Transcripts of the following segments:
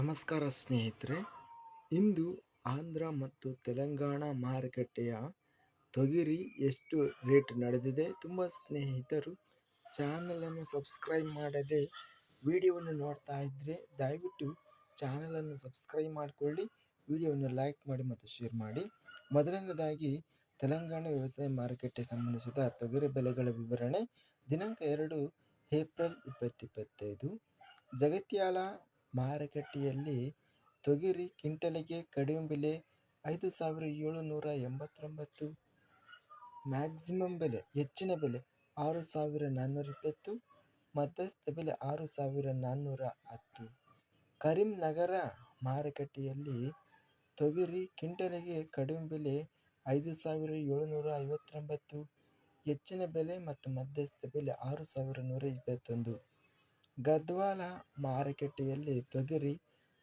ನಮಸ್ಕಾರ ಸ್ನೇಹಿತರೆ, ಇಂದು ಆಂಧ್ರ ಮತ್ತು ತೆಲಂಗಾಣ ಮಾರುಕಟ್ಟೆಯ ತೊಗರಿ ಎಷ್ಟು ರೇಟ್ ನಡೆದಿದೆ ತುಂಬ ಸ್ನೇಹಿತರು ಚಾನಲನ್ನು ಸಬ್ಸ್ಕ್ರೈಬ್ ಮಾಡದೆ ವಿಡಿಯೋವನ್ನು ನೋಡ್ತಾ ಇದ್ದರೆ ದಯವಿಟ್ಟು ಚಾನಲನ್ನು ಸಬ್ಸ್ಕ್ರೈಬ್ ಮಾಡಿಕೊಳ್ಳಿ, ವಿಡಿಯೋವನ್ನು ಲೈಕ್ ಮಾಡಿ ಮತ್ತು ಶೇರ್ ಮಾಡಿ. ಮೊದಲನೇದಾಗಿ, ತೆಲಂಗಾಣ ವ್ಯವಸಾಯ ಮಾರುಕಟ್ಟೆ ಸಂಬಂಧಿಸಿದ ತೊಗರಿ ಬೆಲೆಗಳ ವಿವರಣೆ. ದಿನಾಂಕ ಎರಡು ಏಪ್ರಿಲ್ ಇಪ್ಪತ್ತಿಪ್ಪತ್ತೈದು ಜಗತ್ಯಾಲ ಮಾರುಕಟ್ಟೆಯಲ್ಲಿ ತೊಗರಿ ಕ್ವಿಂಟಲಿಗೆ ಕಡಿಮೆ ಬೆಲೆ ಐದು ಸಾವಿರ ಏಳುನೂರ ಎಂಬತ್ತೊಂಬತ್ತು. ಮ್ಯಾಕ್ಸಿಮಮ್ ಬೆಲೆ, ಹೆಚ್ಚಿನ ಬೆಲೆ ಆರು ಸಾವಿರ ನಾನ್ನೂರ ಇಪ್ಪತ್ತು ಮಧ್ಯಸ್ಥ ಬೆಲೆ ಆರು ಸಾವಿರ ನಾನ್ನೂರ ಹತ್ತು. ಕರೀಂನಗರ ಮಾರುಕಟ್ಟೆಯಲ್ಲಿ ತೊಗರಿ ಕ್ವಿಂಟಲಿಗೆ ಕಡಿಮೆ ಬೆಲೆ ಐದು ಸಾವಿರ ಏಳುನೂರ ಐವತ್ತೊಂಬತ್ತು. ಹೆಚ್ಚಿನ ಬೆಲೆ ಮತ್ತು ಮಧ್ಯಸ್ಥ ಬೆಲೆ ಆರು ಸಾವಿರ ನೂರ ಇಪ್ಪತ್ತೊಂದು. ಗದ್ವಾಲ ಮಾರುಕಟ್ಟೆಯಲ್ಲಿ ತೊಗರಿ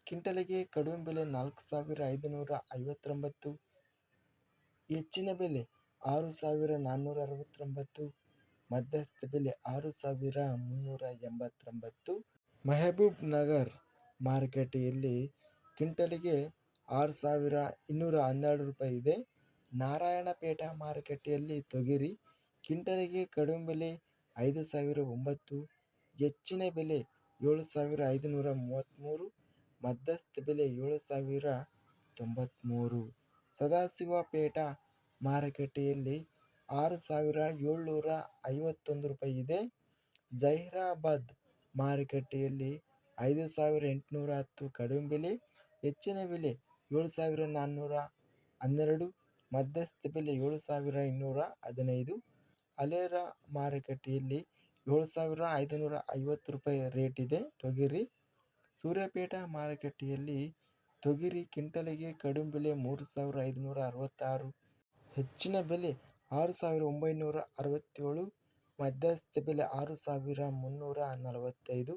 ಕಿಂಟಲಿಗೆ ಕಡಿಮೆ ಬೆಲೆ ನಾಲ್ಕು ಸಾವಿರ ಐದುನೂರ ಐವತ್ತೊಂಬತ್ತು. ಹೆಚ್ಚಿನ ಬೆಲೆ ಆರು ಸಾವಿರ ನಾನ್ನೂರ ಅರವತ್ತೊಂಬತ್ತು. ಮಧ್ಯಸ್ಥ ಬೆಲೆ ಆರು ಸಾವಿರ ಮುನ್ನೂರ ಎಂಬತ್ತೊಂಬತ್ತು. ಮೆಹಬೂಬ್ ನಗರ್ ಮಾರುಕಟ್ಟೆಯಲ್ಲಿ ಕ್ವಿಂಟಲಿಗೆ ಆರು ಸಾವಿರ ಇನ್ನೂರ ಹನ್ನೆರಡು ರೂಪಾಯಿ ಇದೆ. ನಾರಾಯಣಪೇಟ ಮಾರುಕಟ್ಟೆಯಲ್ಲಿ ತೊಗರಿ ಕಿಂಟಲಿಗೆ ಕಡಿಮೆ ಬೆಲೆ ಐದು ಸಾವಿರ ಒಂಬತ್ತು. ಹೆಚ್ಚಿನ ಬೆಲೆ ಏಳು ಸಾವಿರ ಐದುನೂರ ಮೂವತ್ತ್ಮೂರು ಮಧ್ಯಸ್ಥ ಬೆಲೆ ಏಳು ಸಾವಿರ ತೊಂಬತ್ತ್ಮೂರು ಸದಾಶಿವಪೇಟ ಮಾರುಕಟ್ಟೆಯಲ್ಲಿ ಆರು ಸಾವಿರ ಏಳ್ನೂರ ಐವತ್ತೊಂದು ರೂಪಾಯಿ ಇದೆ. ಜಹೀರಾಬಾದ್ ಮಾರುಕಟ್ಟೆಯಲ್ಲಿ ಐದು ಸಾವಿರ ಎಂಟುನೂರ ಹತ್ತು ಕಡಿಮೆ ಬೆಲೆ, ಹೆಚ್ಚಿನ ಬೆಲೆ ಏಳು ಸಾವಿರ ನಾನ್ನೂರ ಹನ್ನೆರಡು ಮಧ್ಯಸ್ಥ ಬೆಲೆ ಏಳು ಸಾವಿರ ಇನ್ನೂರ ಹದಿನೈದು ಅಲೆರಾ ಮಾರುಕಟ್ಟೆಯಲ್ಲಿ ಏಳು ಸಾವಿರ ಐದುನೂರ ಐವತ್ತು ರೂಪಾಯಿ ರೇಟ್ ಇದೆ. ತೊಗರಿ, ಸೂರ್ಯಾಪೇಟ ಮಾರುಕಟ್ಟೆಯಲ್ಲಿ ತೊಗರಿ ಕಿಂಟಲಿಗೆ ಕಡಿಮೆ ಬೆಲೆ ಮೂರು ಸಾವಿರ ಐದುನೂರ ಅರವತ್ತಾರು. ಹೆಚ್ಚಿನ ಬೆಲೆ ಆರು ಸಾವಿರ ಒಂಬೈನೂರ ಅರವತ್ತೇಳು. ಮಧ್ಯಸ್ಥ ಬೆಲೆ ಆರು ಸಾವಿರ ಮುನ್ನೂರ ನಲವತ್ತೈದು.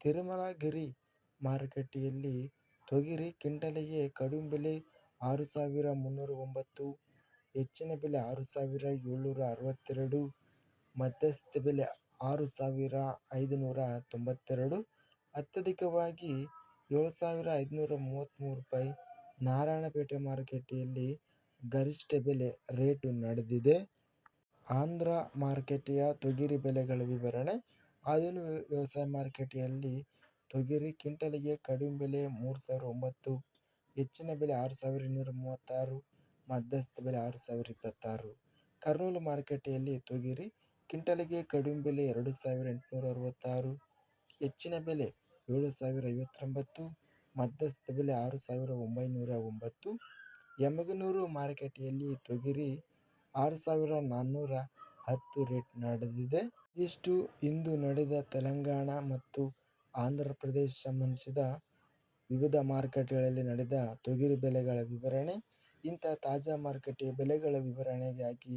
ತಿರುಮಲಗಿರಿ ಮಾರುಕಟ್ಟೆಯಲ್ಲಿ ತೊಗರಿ ಕಿಂಟಲಿಗೆ ಕಡಿಮೆ ಬೆಲೆ ಆರು ಸಾವಿರ ಮುನ್ನೂರ ಒಂಬತ್ತು. ಹೆಚ್ಚಿನ ಬೆಲೆ ಆರು ಸಾವಿರ ಏಳ್ನೂರ ಅರವತ್ತೆರಡು. ಮಧ್ಯಸ್ಥ ಬೆಲೆ ಆರು ಸಾವಿರ ಐದುನೂರ ತೊಂಬತ್ತೆರಡು. ಅತ್ಯಧಿಕವಾಗಿ ಏಳು ಸಾವಿರ ಐದುನೂರ ಮೂವತ್ತ್ಮೂರು ರೂಪಾಯಿ ನಾರಾಯಣಪೇಟೆ ಮಾರುಕಟ್ಟೆಯಲ್ಲಿ ಗರಿಷ್ಠ ಬೆಲೆ ರೇಟು ನಡೆದಿದೆ. ಆಂಧ್ರ ಮಾರುಕಟ್ಟೆಯ ತೊಗರಿ ಬೆಲೆಗಳ ವಿವರಣೆ. ಆಧುನಿಕ ವ್ಯವಸಾಯ ಮಾರುಕಟ್ಟೆಯಲ್ಲಿ ತೊಗರಿ ಕ್ವಿಂಟಲಿಗೆ ಕಡಿಮೆ ಬೆಲೆ ಮೂರು ಸಾವಿರ ಒಂಬತ್ತು, ಹೆಚ್ಚಿನ ಬೆಲೆ ಆರು ಸಾವಿರ ಇನ್ನೂರ ಮೂವತ್ತಾರು, ಮಧ್ಯಸ್ಥ ಬೆಲೆ ಆರು ಸಾವಿರ ಇಪ್ಪತ್ತಾರು. ಕರ್ನೂಲು ಮಾರುಕಟ್ಟೆಯಲ್ಲಿ ತೊಗರಿ ಕ್ವಿಂಟಲಿಗೆ ಕಡಿಮೆ ಬೆಲೆ ಎರಡು ಸಾವಿರ ಎಂಟುನೂರ ಅರವತ್ತಾರು, ಹೆಚ್ಚಿನ ಬೆಲೆ ಏಳು ಸಾವಿರ ಐವತ್ತೊಂಬತ್ತು, ಮಧ್ಯಸ್ಥ ಬೆಲೆ ಆರು ಸಾವಿರ ಒಂಬೈನೂರ ಒಂಬತ್ತು. ಯಮಗನೂರು ಮಾರುಕಟ್ಟೆಯಲ್ಲಿ ತೊಗರಿ ಆರು ಸಾವಿರ ನಾನ್ನೂರ ಹತ್ತು ರೇಟ್ ನಡೆದಿದೆ. ಇದಿಷ್ಟು ಇಂದು ನಡೆದ ತೆಲಂಗಾಣ ಮತ್ತು ಆಂಧ್ರ ಪ್ರದೇಶ ಸಂಬಂಧಿಸಿದ ವಿವಿಧ ಮಾರುಕಟ್ಟೆಗಳಲ್ಲಿ ನಡೆದ ತೊಗರಿ ಬೆಲೆಗಳ ವಿವರಣೆ, ಇಂಥ ತಾಜಾ ಮಾರುಕಟ್ಟೆಯ ಬೆಲೆಗಳ ವಿವರಣೆಗಾಗಿ